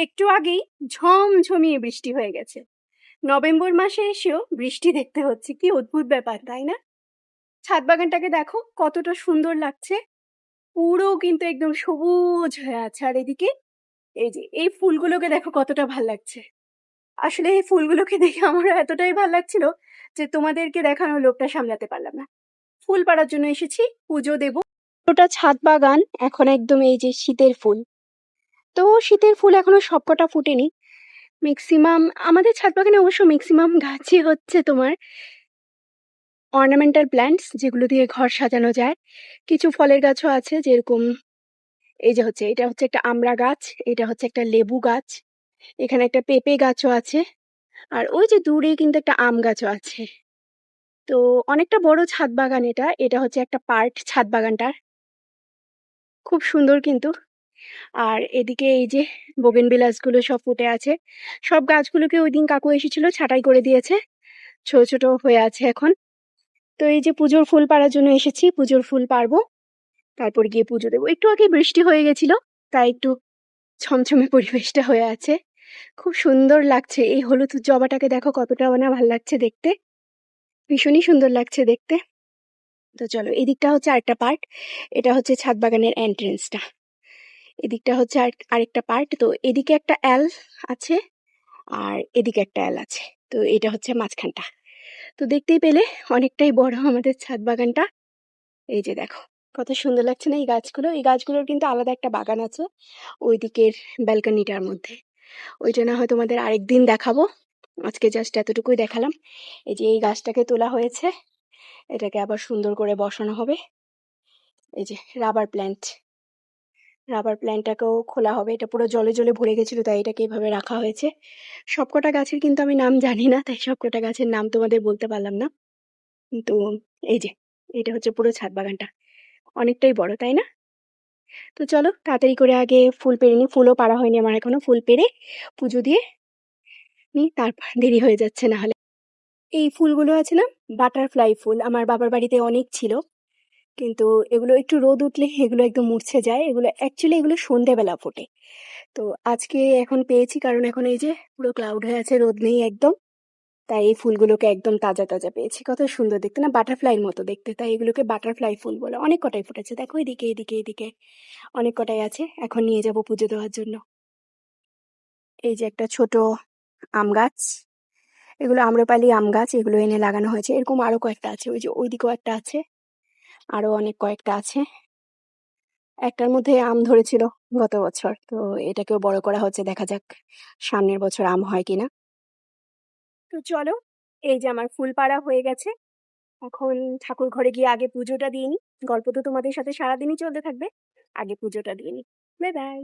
একটু আগেই ঝমঝমিয়ে বৃষ্টি হয়ে গেছে। নভেম্বর মাসে এসেও বৃষ্টি দেখতে হচ্ছে। কি অদ্ভুত ব্যাপার, তাই না? ছাদ বাগানটাকে দেখো, কতটা সুন্দর লাগছে। পুরো কিন্তু একদম সবুজ হয়ে আছে। আর এদিকে এই যে, এই ফুলগুলোকে দেখো কতটা ভালো লাগছে। আসলে এই ফুলগুলোকে দেখে আমার এতটাই ভালো লাগছিল যে তোমাদেরকে দেখানো লোকটা সামলাতে পারলাম না। ফুল পাড়ার জন্য এসেছি, পুজো দেব। ওটা ছাদ বাগান, এখন একদম এই যে শীতের ফুল। তো শীতের ফুল এখনও সবকটা ফুটেনি। ম্যাক্সিমাম আমাদের ছাদ বাগানে অবশ্য ম্যাক্সিমাম গাছই হচ্ছে তোমার অর্নামেন্টাল প্ল্যান্টস যেগুলো দিয়ে ঘর সাজানো যায়। কিছু ফলের গাছও আছে যেরকম এই যে হচ্ছে, এটা হচ্ছে একটা আমড়া গাছ, এটা হচ্ছে একটা লেবু গাছ, এখানে একটা পেঁপে গাছও আছে, আর ওই যে দূরে কিন্তু একটা আম গাছও আছে। তো অনেকটা বড় ছাদ বাগান এটা এটা হচ্ছে একটা পার্ট ছাদ বাগানটার। খুব সুন্দর কিন্তু। আর এদিকে এই যে বোগেন বিলাসগুলো সব ফুটে আছে, সব গাছগুলোকে ওই দিন কাকু এসেছিল ছাটাই করে দিয়েছে, ছোট ছোট হয়ে আছে এখন। তো এই যে পুজোর ফুল পাড়ার জন্য এসেছি, পুজোর ফুল পারব তারপর গিয়ে পুজো দেবো। একটু আগে বৃষ্টি হয়ে গেছিল, তাই একটু ছমছমে পরিবেশটা হয়ে আছে। খুব সুন্দর লাগছে, এই হলুদ জবাটাকে দেখো কতটা মানে ভালো লাগছে দেখতে। ভীষণই সুন্দর লাগছে দেখতে। তো চলো, এদিকটা হচ্ছে আরেকটা পার্ট এটা হচ্ছে ছাদ বাগানের এন্ট্রেন্সটা এদিকটা হচ্ছে আর, আরেকটা পার্ট তো এদিকে একটা অ্যাল আছে আর এদিকে একটা অ্যাল আছে। তো এটা হচ্ছে মাঝখানটা। তো দেখতেই পেলে অনেকটাই বড় আমাদের ছাদ বাগানটা। এই যে দেখো, কত সুন্দর লাগছে না এই গাছগুলো? এই গাছগুলোর কিন্তু আলাদা একটা বাগান আছে ওই দিকের ব্যালকনিটার মধ্যে। ওইটা না হয় তোমাদের আরেকদিন দেখাবো। আজকে জাস্ট এতটুকুই দেখালাম। এই যে এই গাছটাকে তোলা হয়েছে, এটাকে আবার সুন্দর করে বসানো হবে। এই যে রাবার প্ল্যান্ট রাবার প্ল্যান্টটাকেও খোলা হবে। এটা পুরো জলে জলে ভরে গেছিল, তাই এটাকে এভাবে রাখা হয়েছে। সবকটা গাছের কিন্তু আমি নাম জানি না, তাই সবকটা গাছের নাম তোমাদের বলতে পারলাম না। কিন্তু এই যে, এটা হচ্ছে পুরো ছাদ বাগানটা। অনেকটাই বড়, তাই না? তো চলো, তাড়াতাড়ি করে আগে ফুল পেরে নিই। ফুলও পাড়া হয়নি আমার এখনও। ফুল পেরে পুজো দিয়ে নি তারপর দেরি হয়ে যাচ্ছে না হলে। এই ফুলগুলো আছে না, বাটারফ্লাই ফুল, আমার বাবার বাড়িতে অনেক ছিল। কিন্তু এগুলো একটু রোদ উঠলে এগুলো একদম মুড়ছে যায়। এগুলো অ্যাকচুয়ালি এগুলো সন্ধেবেলা ফোটে। তো আজকে এখন পেয়েছি কারণ এখন এই যে পুরো ক্লাউড হয়ে আছে, রোদ নেই একদম। তাই এই ফুলগুলোকে একদম তাজা তাজা পেয়েছি। কত সুন্দর দেখতে না বাটারফ্লাইয়ের মতো দেখতে। তাই এগুলোকে বাটারফ্লাই ফুল বলে। অনেক কটাই ফুটেছে। দেখো এদিকে এদিকে এদিকে। অনেক কটাই আছে। এখন নিয়ে যাব পুজো দেওয়ার জন্য। এই যে একটা ছোট আম গাছ। এগুলো আম্রপালি আম গাছ। এগুলো এনে লাগানো হয়েছে। এরকম আরও কয়েকটা আছে। ওই যে ওইদিকেও একটা আছে। আরও অনেক কয়েকটা আছে। একটার মধ্যে আম ধরেছিল গত বছর, তো এটাকেও বড় করা হচ্ছে, দেখা যাক সামনের বছর আম হয় কিনা। তো চলো, এই যে আমার ফুল পাড়া হয়ে গেছে। এখন ঠাকুর ঘরে গিয়ে আগে পুজোটা দিয়ে নি গল্প তো তোমাদের সাথে সারাদিনই চলতে থাকবে। আগে পুজোটা দিয়ে নি বাই